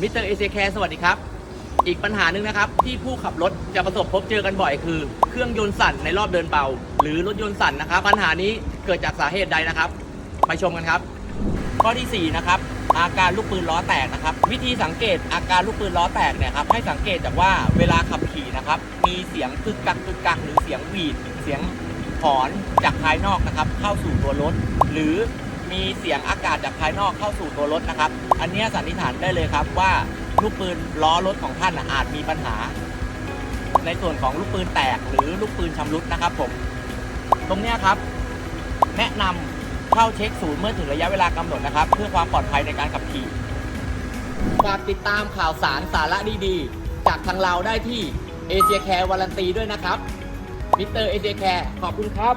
มิสเตอร์เอเซแคร์สวัสดีครับ อีกปัญหาหนึ่งนะครับ ที่ผู้ขับรถจะประสบพบเจอกันบ่อยคือ เครื่องยนต์สั่นในรอบเดินเบาหรือรถยนต์สั่นนะครับ ปัญหานี้เกิดจากสาเหตุใดนะครับ ไปชมกันครับ ข้อที่ 4 นะครับอาการลูกปืนล้อแตกนะครับ วิธีสังเกตอาการลูกปืนล้อแตกเนี่ยครับให้สังเกตจากว่าเวลาขับขี่นะครับ มีเสียงกึกกักกึกกักหรือเสียงหวีดเสียงหอนจากภายนอกนะครับ เข้าสู่ตัวรถ หรือ มีเสียงอากาศจากภายนอกเข้าสู่ตัวรถนะครับ อันนี้สันนิษฐานได้เลยครับว่าลูกปืนล้อรถของท่านอาจมีปัญหา ในส่วนของลูกปืนแตกหรือลูกปืนชำรุดนะครับผม ตรงนี้ครับ แนะนำเข้าเช็คศูนย์เมื่อถึงระยะเวลากำหนดนะครับ เพื่อความปลอดภัยในการขับขี่ฝากติดตามข่าวสารสาระดีๆ จากทางเราได้ที่เอเชียแคร์วารันตีด้วยนะครับมิสเตอร์เอเชียแคร์ขอบคุณครับ